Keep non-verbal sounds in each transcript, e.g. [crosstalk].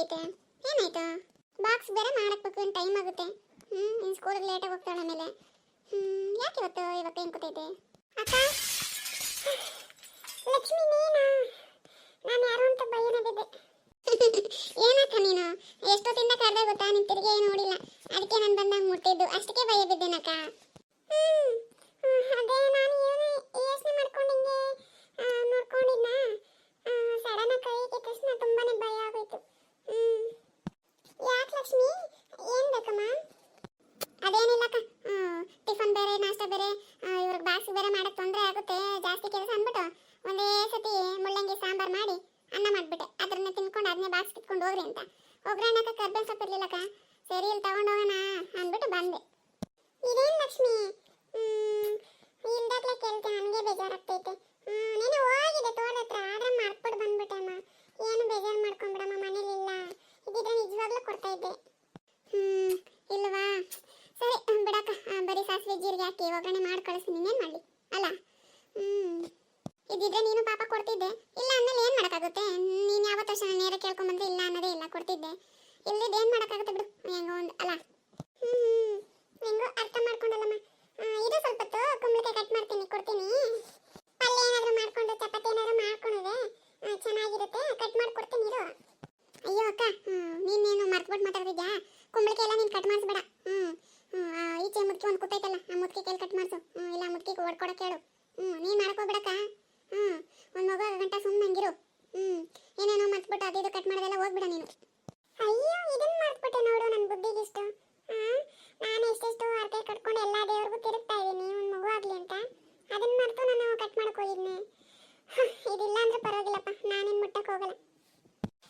ಐತೆ. ಏನಾಯ್ತು? ಬಾಕ್ಸ್ ಬೇರೆ ಮಾಡಕ್ಬೇಕು ಟೈಮ್ ಆಗುತ್ತೆ. ಹ್ಞೂ ಇನ್ನು ಸ್ಕೂಲಿಗೆ ಲೇಟಾಗಿ ಹೋಗ್ತಾಳೆ ಆಮೇಲೆ. ಹ್ಞೂ ಯಾಕೆ ಇವತ್ತು ಇವತ್ತು ಏನು ಕೂತೈತೆ? ಅಕ್ಕ? ಲಕ್ಷ್ಮಿ ನೀನಾ ನಾನು ಯಾರು ಅಂತ ಭಯನದಿದ್ದೆ [laughs] ಏನಕ್ಕ ನೀನು? ಎಷ್ಟೊತ್ತಿಂದ ಕರೆದೆ ಗೊತ್ತಾ? ನಿನ್ ತಿರುಗಿ ನೋಡಿಲ್ಲ. ಅದಕ್ಕೆ ನಾನು ಬಂದಾಗ ಮುಟ್ಟಿದ್ದು. ಅಷ್ಟಕ್ಕೆ ಭಯ ಬಿದ್ದೇನಕ್ಕ ಹ್ಮ್, ಅದೇ ನಾನು ಯೋಚನೆ ಮಾಡ್ಕೊಂಡು ಹಿಂಗೆ ಆ, ನೋಡ್ಕೊಂಡಿದ್ನ ಸಡನ್ ಕೈ ತಕ್ಷಣ ತುಂಬಾನೇ ಭಯ ಆಗೋಯ್ತು ಹ್ಮ್ ಯಾಕೆ ಲಕ್ಷ್ಮಿ ಏನ್ ಬೇಕಮ್ಮ ಅದೇನಿಲ್ಲಕ್ಕ ಟಿಫನ್ ಬೇರೆ ನಾಷ್ಟ ಬೇರೆ ಇವ್ರಿಗೆ ಬಾಕ್ಸ್ ಬೇರೆ ಮಾಡಕ್ ತೊಂದರೆ ಆಗುತ್ತೆ ಜಾಸ್ತಿ ಕೆಲಸ ಅಂದ್ಬಿಟ್ಟು ಒಂದೇ ಸತಿ ಮುಳ್ಳಂಗಿ ಸಾಂಬಾರ್ ಮಾಡಿ ಅನ್ನ ಮಾಡ್ಬಿಟ್ಟೆ. ಅದನ್ನ ತಿನ್ಕೊಂಡು ಅದನ್ನೇ ಬಾಕ್ಸ್ ಕಿತ್ಕೊಂಡು ಹೋಗ್ರಿ ಅಂತ. ಒಗ್ಗರಣೆಕ ಕರ್ಬೇವು ಸೊಪ್ಪು ಇರ್ಲಿಲ್ಲಕ್ಕ ಸರಿ, ಇಲ್ಲಿ ತಗೊಂಡು ಹೋಗೋಣ ಅಂದ್ಬಿಟ್ಟು ಬಂದೆ. ಇದೇನು ಲಕ್ಷ್ಮಿ? ಇಲ್ದಾಗ್ಲೇ ಕೇಳ್ತೆ ನನಗೆ ಬೇಜಾರಾಗ್ತೈತೆ. ನೀನು ಹೋಗಿದೆ ತೋಟ ಹತ್ರ, ಆದ್ರೆ ಮರ್ಬಿಟ್ಟು ಬಂದ್ಬಿಟ್ಟಮ್ಮ ಏನು ಬೇಜಾರು ಮಾಡ್ಕೊಂಬಿಡಮ್ಮ, ಮನೇಲಿ ಇಲ್ಲ. ಇದ್ದಿದ್ರೆ ನಿಜವಾಗ್ಲೂ ಕೊಡ್ತಾ ಇದ್ದೆ. ಹ್ಞೂ ಇಲ್ವಾ? ಸರಿ, ಬಿಡಕ್ಕ, ಬರೀ ಸಾಸಿವೆ ಜೀರಿಗೆ ಹಾಕಿ ಒಗ್ಗರಣೆ ಮಾಡಿ ಕಳಿಸ್ತೀನಿ ಇನ್ನೇನು ಮಾಡಲಿ ಅಲ್ಲ ಹ್ಮ್ ಇದ್ದಿದ್ರೆ ನೀನು ಪಾಪ ಕೊಡ್ತಿದ್ದೆ. ಇಲ್ಲ ಅಂದ್ಮೇಲೆ ಏನು ಮಾಡೋಕ್ಕಾಗುತ್ತೆ? ನೀನು ಯಾವತ್ತೂ ಅಷ್ಟೇ ನೇರ ಕೇಳ್ಕೊಂಬಂದ್ರೆ ಇಲ್ಲ ಅನ್ನೋದೇ ಇಲ್ಲ, ಕೊಡ್ತಿದ್ದೆ. ಇಲ್ಲದಿದ್ದು ಏನ್ ಮಾಡೋಕ್ಕಾಗುತ್ತೆ ಬಿಡು. ಹೆಂಗೋ ಒಂದು, ಅಲ್ಲ? ಹೆಂಗೋ ಅರ್ಥ ಮಾಡ್ಕೊಂಡಲ್ಲಮ್ಮ. ಇದು ಸ್ವಲ್ಪ ಕುಂಬಳಕಾಯಿ ಕಟ್ ಮಾಡ್ತೀನಿ, ಕೊಡ್ತೀನಿ. ಪಲ್ಯ ಏನಾದರೂ ಮಾಡ್ಕೊಂಡು, ಚಪಾತಿ ಏನಾದರೂ ಮಾಡ್ಕೊಂಡಿದೆ ಚೆನ್ನಾಗಿರುತ್ತೆ. ಕಟ್ ಮಾಡಿ ಕೊಡ್ತೀನಿ ಇರು ಅಯ್ಯೋ ಅಕ್ಕ ಹ್ಮ್, ನೀನೇನು ಮರ್ತ್ಬಿಟ್ಟು ಮಾತಾಡ್ತಿದ್ಯಾ ಕುಂಬಳಕಾಯಿ ಎಲ್ಲ ನೀನು ಕಟ್ ಮಾಡಿಸ್ಬೇಡ ಹ್ಞೂ ಹ್ಞೂ ಈಚೆ ಮುದ್ಕಿ ಒಂದು ಕೂತೈತಲ್ಲ ಆ ಮುದ್ಕಿ ಕೈಲಿ ಕಟ್ ಮಾಡಿಸು ಹ್ಞೂ ಇಲ್ಲ ಮುದ್ಕಿಗೆ ಓಡ್ಕೊಡಕ್ಕೆ ಹೇಳು ಹ್ಞೂ ನೀನು ಮಾಡ್ಕೋಬಿಡಕ್ಕ ಹ್ಞೂ ಒಂದು ಮಗು ಗಂಟ ಸುಮ್ಮನೆ ಹಂಗಿರು ಹ್ಞೂ ಮರ್ತ್ಬಿಟ್ಟು ಅದು ಇದು ಕಟ್ ಮಾಡೋದೆಲ್ಲ ಹೋಗ್ಬಿಡ ನೀನು. ಅಯ್ಯೋ ಇದನ್ನ ಮಾಡ್ಬಿಟ್ಟೆ ನೋಡು ನನ್ನ ಬುದ್ಧಿಗಿಷ್ಟು. ಹಾಂ ನಾನು ಎಷ್ಟೆಷ್ಟು ಅರ್ಕೆ ಕಟ್ಕೊಂಡು ಎಲ್ಲ ದೇವ್ರಿಗೂ ತಿರುಗ್ತಾ ಇದ್ದೀನಿ ಒಂದು ಮಗು ಆಗಲಿ ಅಂತ. ಅದನ್ನ ಮರೆತು ನಾನು ಕಟ್ ಮಾಡಕ್ಕೆ ಹೋಗಿದ್ನೆ. [laughs] ಇದಿಲ್ಲ ಅಂದ್ರೆ ಪರವಾಗಿಲ್ಲಪ್ಪ, ನಾನೇನು ಮುಟ್ಟಕ್ಕೆ ಹೋಗಲ್ಲ.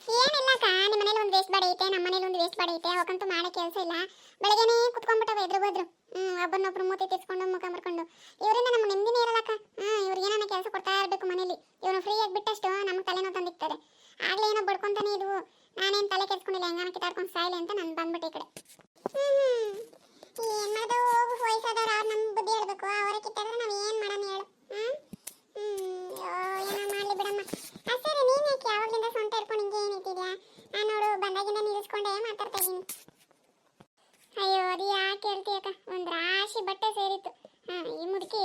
ಏನಿಲ್ಲಕ್ಕ ನಿಮ್ಮ ಮನೇಲಿ ಒಂದು ವೇಸ್ಟ್ ಬಾಡಿ ಐತೆ ನಮ್ಮ ಮನೇಲಿ ಒಂದು ವೇಸ್ಟ್ ಬಾಡಿ ಐತೆ, ಅವಕ್ಕಂತೂ ಮಾಡೋ ಕೆಲಸ ಇಲ್ಲ. ಬೆಳಗ್ಗೆನೇ ಕುತ್ಕೊಂಡ್ಬಿಟ್ಟವೆ ಎದುರು ಬದ್ರು ಹ್ಮ್, ಒಬ್ಬನೊಬ್ರು ಮೂತಿ ತಿರ್ಸ್ಕೊಂಡು ಮುಖ ಮರ್ಕೊಂಡು ಇವರಿಂದ ನಮ್ಮ ನೆಮ್ಮದಿನೇ ಇರಲ್ಲಕ್ಕ ಹ್ಮ್ ಇವ್ರಿಗೆ ಏನಾನ ಕೆಲಸ ಕೊಡ್ತಾ ಇರಬೇಕು ಮನೇಲಿ ಇವನು ಫ್ರೀ ಆಗಿ ಬಿಟ್ಟಷ್ಟು ನಮ್ಗೆ ತಲೆನೋವು ತಂದಿರ್ತಾರೆ ಆಗ್ಲೇ ಏನೋ ಬಡ್ಕೊಂತಾನೆ ಇದ್ವು ನಾನೇನು ತಲೆ ಕೆಡ್ಸ್ಕೊಂಡಿಲ್ಲ ಹೆಂಗಾನ ಕಿತ್ತಾಡ್ಕೊಂಡು ಸಾಯ್ಲಿ ಅಂತ ನಾನು ಬಂದ್ಬಿಟ್ಟೆ ಈ ಕಡೆ. ಏನ್ ಮಾಡೋದು? ಹೋಗು ವಯಸ್ಸಾದವ್ರು ಅವ್ರು ನಮ್ಮ ಬುದ್ಧಿ ಹೇಳ್ಬೇಕು? ಅವ್ರ ಕಿತ್ತಾದ್ರೆ ನಾವು ಏನ್ ಮಾಡೋಣ ಹೇಳು. ಹ್ಮ್. ಏನೋ ಮಾಡ್ಲಿ ಬಿಡಮ್ಮ. ಆ, ಸರಿ, ನೀನ್ ಯಾಕೆ ಯಾವಾಗ್ಲಿಂದ ಸ್ವಂತ ಹಿಡ್ಕೊಂಡು ಹಿಂಗೆ ಏನಿಟ್ಟಿದ್ಯಾ ನಾನು ನೋಡು, ಬಂದಾಗಿಂದ ನಿಲ್ಲಿಸ್ಕೊಂಡೇ ಮಾತಾಡ್ತಾ ಇದ್ದೀನಿ. ಅಯ್ಯೋ, ಅದು ಯಾಕೆ ಹೇಳ್ತೀಯಕ್ಕ ಒಂದು ರಾಶಿ ಬಟ್ಟೆ ಸೇರಿತ್ತು. ಈ ಮುದುಕಿ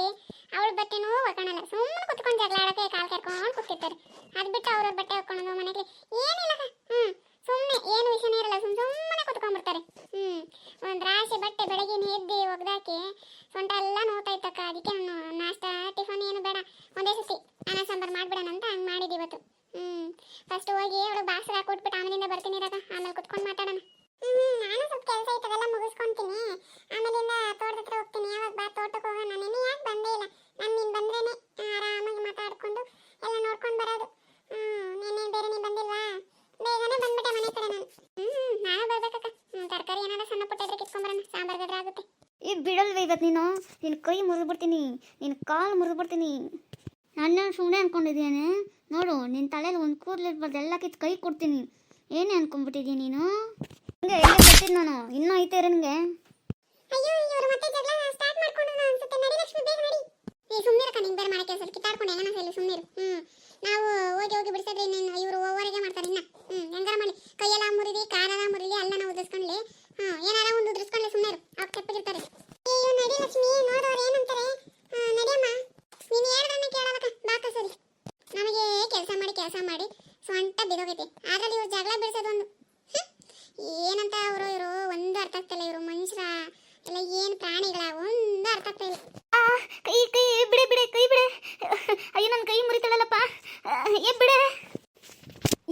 ಅವಳ ಬಟ್ಟೆನೂ ಒಕ್ಕಣಲ್ಲ ಸುಮ್ಮನೆ ಕುತ್ಕೊಂಡು ಜಗಳ ಆಡಕ್ಕೆ ಕಾಲ್ ಕರ್ಕೊಂಡು ಕೂತಿರ್ತಾರೆ. ಅದು ಬಿಟ್ಟು ಅವ್ರ ಬಟ್ಟೆ ಹಾಕೊಂಡು ಮನೆಗೆ. ಏನಿಲ್ಲ ಹ್ಮ್ ಸುಮ್ಮನೆ ಏನು ವಿಷಯನೇ ಇರಲ್ಲ ಸುಮ್ ಸುಮ್ಮನೆ ಕುತ್ಕೊಂಡ್ಬಿಡ್ತಾರೆ ಹ್ಮ್ ಒಂದು ರಾಶಿ ಬಟ್ಟೆ ಬೆಳಗಿನ ಎದ್ದು ಒಗ್ದಾಕಿ ಸೊಂಟ ಎಲ್ಲ ನೋವ್ತಾ ನಾನು ನಾಷ್ಟ ಟಿಫನ್ ಏನು ಬೇಡ. ಒಂದೇ ಸಸಿ ಅನ್ನ, ಸಾಂಬಾರು ಮಾಡ್ಬಿಡೋಣ ಅಂತ ಹಂಗೆ ಮಾಡಿದ್ದು ಇವತ್ತು. ಹ್ಮ್ ಫಸ್ಟ್ ಹೋಗಿ ಅವಳು ಬಾಕ್ಸ್ ಕೊಟ್ಬಿಟ್ಟು ಆಮೇಲಿಂದ ಬರ್ತೀನಿ ಇರಾಗ. ಆಮೇಲೆ ಕುತ್ಕೊಂಡು ಮಾತಾಡೋಣ. ಹ್ಮ್, ನಾನು ಸ್ವಲ್ಪ ಕೆಲಸ ಇತ್ತದೆಲ್ಲ ಮುಗಿಸ್ಕೊಂತೀನಿ. ಆಮೇಲಿಂದ ತೋಟದ ಹತ್ರ ಹೋಗ್ತೀನಿ. ಯಾವಾಗ ಬಾ ತೋಟಕ್ಕೆ ಹೋಗೋಣ. ನೆನೆ ಯಾಕೆ ಬಂದೇ ಇಲ್ಲ? ನಾನು ನೀನು ಬಂದ್ರೇನೆ ಆರಾಮಾಗಿ ಮಾತಾಡ್ಕೊಂಡು ಎಲ್ಲ ನೋಡ್ಕೊಂಡು ಬರೋದು. ಹ್ಮ್, ನೆನೆ ಬೇರೆ ನೀನು ಬಂದಿಲ್ವಾ? ಬೇಗನೆ ಬಂದ್ಬಿಟ್ಟೆ ಮನೆ ಕಡೆ ನಾನು. ಹ್ಮ್ ನಾನು ಬರ್ಬೇಕಕ್ಕ. ತರಕಾರಿ ಏನಾರ ಸಣ್ಣ ಪುಟ್ಟ ಇದ್ರೆ ಕಿತ್ಕೊಂಬರೋಣ ಸಾಂಬಾರ್ ಗದ್ರ ಆಗುತ್ತೆ. ಇವತ್ತು ನೀನು ನಿನ್ನ ಕೈ ಮುರಿದು ಬಿಡ್ತೀನಿ ನಿನ್ನ ಕಾಲು ಮುರಿದು ಬಿಡ್ತೀನಿ ನಾನು ಸುಮ್ಮನೆ ಅನ್ಕೊಂಡಿದ್ದೇನೆ ನೋಡು ನಿನ್ನ ತಲೆಯಲ್ಲಿ ಒಂದು ಕೂದಲಿರ್ಬಾರ್ದು ಎಲ್ಲ ಕಿತ್ತು ಕೈ ಕೊಡ್ತೀನಿ ಏನೇ ಅನ್ಕೊಂಡ್ಬಿಟ್ಟಿದ್ದೀನಿ ನೀನು ಹಂಗೆ ಎಲ್ಲಿ ಬರ್ತೀನಿ ನಾನು ಇನ್ನೂ ಐತೆ ನಿನಗೆ ಅಯ್ಯೋ ಇವರು ಮತ್ತೆ ಜಗಳ ಸ್ಟಾರ್ಟ್ ಮಾಡ್ಕೊಂಡು ಅನ್ಸುತ್ತೆ ನಡಿ ಲಕ್ಷ್ಮಿ ಬೇಗ ನಡಿ ಈ ಸುಮ್ಮನಿರಕ್ಕ ನಿಂಗೆ ಬೇರೆ ಮಾಡಕ್ಕೆ ಕೆಲಸ ಕಿತ್ತಾಡ್ಕೊಂಡು ಹೆಂಗನ ಸರಿ ಸುಮ್ಮನಿರು ಹ್ಮ್ ನಾವು ಹೋಗಿ ಹೋಗಿ ಬಿಡಿಸಿದ್ರೆ ಇನ್ನೇನು ಇವರು ಓವರಿಗೆ ಮಾಡ್ತಾರೆ ಇನ್ನ ಹ್ಮ್ ಹೆಂಗಾರ ಮಾಡಿ ಕೈಯೆಲ್ಲ ಮುರಿದಿ ಕಾಲೆಲ್ಲ ಮುರಿಲಿ ಅಲ್ಲನ ಉದಿಸ್ಕೊಂಡ್ಲಿ ಹ್ಮ್ ಏನಾರ ಒಂದು ಉದುರಿಸ್ಕೊಂಡ್ಲಿ ಸುಮ್ಮನಿರು ಅವ್ರು ತೆಪ್ಪಗಿರ್ತಾರೆ ಅಯ್ಯೋ ನಡಿ ಲಕ್ಷ್ಮಿ ನೋಡೋರು ಏನಂತಾರೆ ಹಾ, ನಡಿಯಮ್ಮ ನೀನು ಹೇಳ್ದನ್ನ ಕೇಳಲಕ್ಕ ಬಾಕ ಸರಿ ನಮಗೆ ಕೆಲಸ ಮಾಡಿ ಸ್ವಂಟ ಸೊಂಟ ಬಿದೋಗೈತಿ. ಅದ್ರಲ್ಲಿ ಇವ್ರು ಜಗಳ ಬಿಡಿಸೋದು ಒಂದು ಹ್ಮ್. ಏನಂತ ಅವರು ಇವರು? ಒಂದು ಅರ್ಥ ಆಗ್ತಿಲ್ಲ ಇವರು ಮನುಷ್ಯರ ಎಲ್ಲ ಏನು ಪ್ರಾಣಿಗಳ? ಒಂದು ಅರ್ಥ ಆಗ್ತಾ ಇಲ್ಲ. ಕೈ ಕೈ ಬಿಡೆ ಬಿಡೆ ಕೈ ಬಿಡೆ. ಅಯ್ಯೋ ನನ್ನ ಕೈ ಮುರಿತಾಳಲ್ಲಪ್ಪ. ಏ ಬಿಡೆ.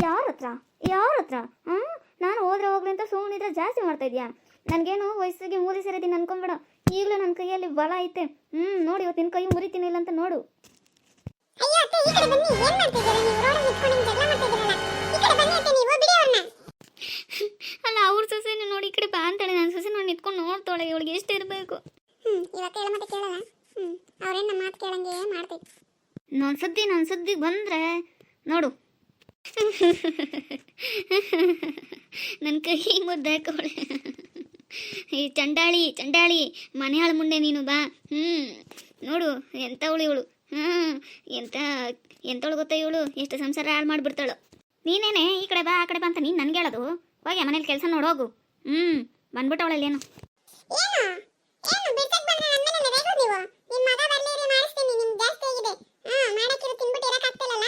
ಯಾರ ಹತ್ರ? ಯಾರ ಹತ್ರ? ಹಾಂ ನಾನು ಹೋದ್ರೆ ಹೋಗ್ಲಿ ಅಂತ ಸುಮ್ಮನಿದ್ರೆ ಜಾಸ್ತಿ ಮಾಡ್ತಾ ಇದೆಯಾ? ನನಗೇನು ವಯಸ್ಸಿಗೆ ಮೂರಿ ಸೇರಿದ್ದೀನಿ ಅನ್ಕೊಂಬೇಡ ಈಗಲೂ ನನ್ನ ಕೈಯಲ್ಲಿ ಬಲ ಐತೆ. ಹ್ಞೂ ನೋಡಿ ಇವತ್ತು ನಿನ್ನ ಕೈ ಮುರಿತೀನಿ ಇಲ್ಲ ಅಂತ ನೋಡು. ಅತ್ತೆ ಈ ಕಡೆ ಬನ್ನಿ. ಏನ್ ಮಾಡ್ತಿದ್ದೀರಾ? ನೀವು ರೋಡಲ್ಲಿ ನಿಂತ್ಕೊಂಡು ಹಿಂಗ್ ಜಗಳ ಮಾಡ್ತಿದ್ದೀರಲ್ಲ. ಈ ಕಡೆ ಬನ್ನಿ ಅತ್ತೆ ನೀವು ಬಿಡಿ ಅವ್ರನ್ನ. [laughs] ಅಲ್ಲ ಅವ್ರ ಸೊಸೆನ ನೋಡಿ ಈ ಕಡೆ ಬಾ ಅಂತಾಳೆ. ನನ್ನ ಸೊಸೆ ನೋಡಿ ನಿಂತ್ಕೊಂಡು ನೋಡ್ತಾಳೆ. ಇವಳಿಗೆ ಎಷ್ಟು ಇರಬೇಕು? ಹ್ಮ್ ಇವಾಗ ಕೇಳ ಮತ್ತೆ ಕೇಳಲ್ಲ. ಹ್ಮ್ ಅವ್ರೇನ್ ನಮ್ಮ ಮಾತು ಕೇಳಂಗೆ ಮಾಡ್ತೈತಿ ನನ್ನ ಸುದ್ದಿ ನನ್ನ ಸುದ್ದಿ ಬಂದರೆ ನೋಡು. [laughs] ನನ್ನ ಕೈ ಮುದ್ದೆ ಹಾಕೋಳೆ. ಈ ಚಂಡಾಳಿ ಚಂಡಾಳಿ ಮನೆಯಾಳ ಮುಂದೆ ನೀನು ಬಾ. ಹ್ಞೂ ನೋಡು ಎಂಥವಳು ಇವಳು. ಹ್ಞೂ ಎಂತ ಎಂಥವಳು ಗೊತ್ತಾ ಇವಳು? ಎಷ್ಟು ಸಂಸಾರ ಹಾಳು ಮಾಡಿಬಿಡ್ತಾಳು. ನೀನೇನೆ, ಈ ಕಡೆ ಬಾ, ಆ ಕಡೆ ಬಾ ಅಂತ ನೀನು ನನಗೆ ಹೇಳೋದು? ಹೋಗಿ ಮನೇಲಿ ಕೆಲಸ ನೋಡೋಗು ಹ್ಞೂ ಬಂದ್ಬಿಟ್ಟವಳಲ್ಲೇನು ಏನು ಏನು ಬಿಡ್ಸಕ್ ಬಂದ್ರೆ ನನ್ನ ಮೇಲೆ ರೇಗೋದು ನೀವು ನಿಮ್ಮ ಮಗ ಬರ್ಲಿರಿ ಮಾಡಿಸ್ತೀನಿ ನಿಮ್ ಜಾಸ್ತಿ ಆಗಿದೆ ಹಾ ಮಾಡಕ್ಕಿರೋ ತಿನ್ಬಿಟ್ಟು ಇರಕ್ ಆಗ್ತಿಲ್ಲಲ್ಲ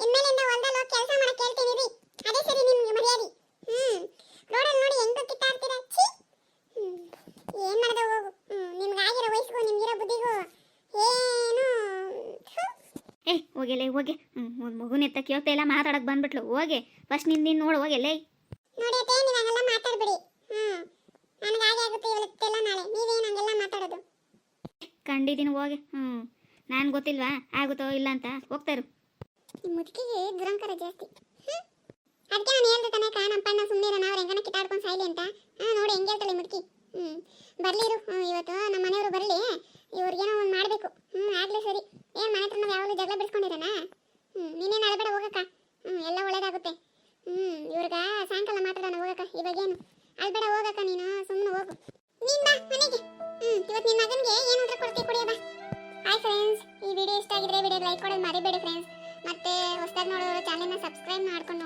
ಇನ್ಮೇಲಿಂದ ಹೊಲ್ದಲ್ಲಿ ಹೋಗಿ ಕೆಲಸ ಮಾಡಕ್ ಹೇಳ್ತೀನಿ ರೀ ಅದೇ ಸರಿ ನಿಮ್ಗೆ ಮರ್ಯಾದೆ ಹ್ಮ್ ರೋಡಲ್ಲಿ ನೋಡಿ ಹೆಂಗ್ ಕಿತ್ತಾಡ್ತೀರಾ ಛೀ ಹ್ಮ್ ಏನ್ ಮಾಡ್ದೆ ಹೋಗು ಹ್ಮ್ ನಿಮ್ಗೆ ಆಗಿರೋ ವಯಸ್ಸಿಗೂ ನಿಮ್ಗಿರೋ ಬುದ್ಧಿಗೂ ಏನು ಥು. ಏಯ್ ಹೋಗೆ ಹೋಗಿ. ಹ್ಞೂ ಒಂದು ಮಗುನ ಎತ್ತ ಕೇಳ್ತಾ ಇಲ್ಲ ಮಾತಾಡಕ್ಕೆ ಬಂದ್ಬಿಟ್ಲು. ಹೋಗಿ. ಫಸ್ಟ್ ನಿನ್ನ ನೀನು ನೋಡು ಹೋಗಿಲ್ಲೇ ನೋಡಿ ಅತ್ತೆ ನೀವು ಹಂಗೆಲ್ಲ ಮಾತಾಡ್ಬೇಡಿ. ಹ್ಮ್. ನನಗೆ ಹಾಗೆ ಆಗುತ್ತೆ ಇವತ್ತೆಲ್ಲ ನಾಳೆ. ನೀವೇನು ಹಂಗೆಲ್ಲ ಮಾತಾಡೋದು? ಕಂಡಿದ್ದೀನಿ ಹೋಗಿ. ಹ್ಞೂ ನಾನು ಗೊತ್ತಿಲ್ವಾ? ಆಗುತ್ತೋ ಇಲ್ಲ ಅಂತ? ಹೋಗ್ತಾರು ಮುದುಕಿಗೆ ದುರಂಕಾರ ಜಾಸ್ತಿ. ಹ್ಮ್. ಅದಕ್ಕೆ ನಾನು ಹೇಳ್ದೆ ತಾನೇ ಕಾ ನಮ್ಮ ಪಣ್ಣ ಸುಮ್ಮನೆ ನಾವು ಹೆಂಗನ ಕಿತ್ತಾಡ್ಕೊಂಡು ಸಾಯ್ಲಿ ಅಂತ. ಹಾ ನೋಡಿ ಹೆಂಗೆ ಹೇಳ್ತಾಳೆ ಮುದುಕಿ. ಹ್ಮ್. ಬರಲಿರು ಹ್ಮ್, ಇವತ್ತು ನಮ್ಮ ಮನೆಯವರು ಬರಲಿ. ಇವ್ರಿಗೇನೋ ಒಂದು ಇಷ್ಟ ಆಗಿದ್ರೆ